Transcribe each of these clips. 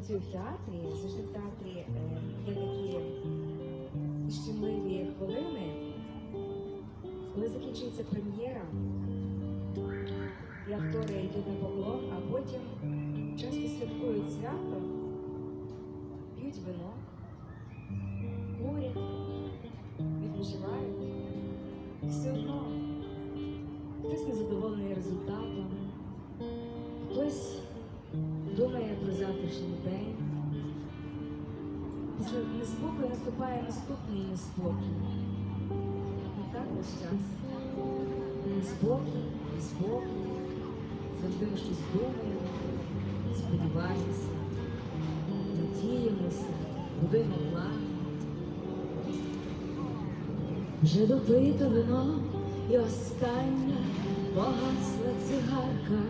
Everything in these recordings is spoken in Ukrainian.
працюю в театрі, завжди в театрі е, є такі щемливі хвилини, коли закінчується прем'єра, і актори йдуть на поклон, а потім часто святкують свято, п'ють вино, курять, відпочивають. Все одно хтось незадоволений результатом, хтось завтрашній день. Після неспокою наступає наступний неспокій. І так весь час. Неспокій, неспокій. Завжди ми щось думаємо, сподіваємося, надіємося, будуємо плани. Вже допито вино і остання погасла цигарка.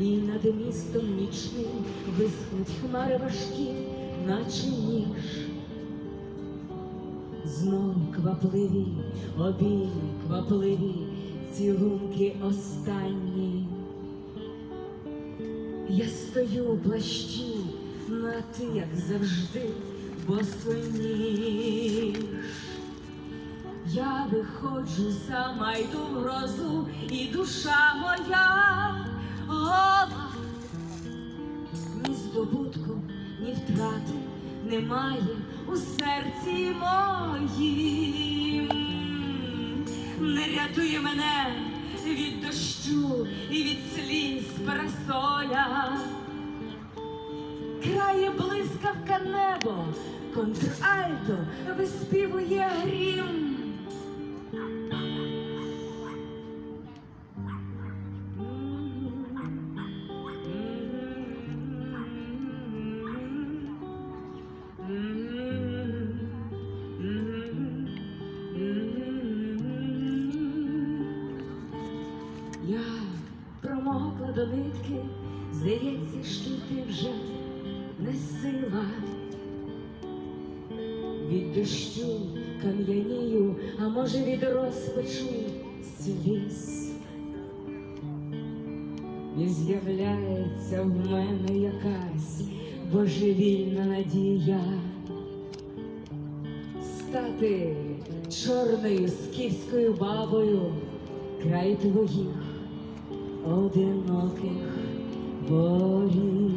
І над містом нічним висхнуть хмари важкі, наче ніж. Знов квапливі, обійми квапливі, цілунки останні. Я стою у плащі, ну а ти, як завжди, босоніж. Я виходжу сама йду в грозу, і душа моя гола. Ні здобутку, ні втрати немає у серці моїм. Не рятує мене від дощу і від сліз парасоля. Крає блискавка небо, контральто виспівує грім. Нитки, здається, що ти вже не сила. Від дощу кам'янію, а може від розпачу сліз. І з'являється в мене якась божевільна надія стати чорною скіфською бабою край твоїх Oh, they're knocking, but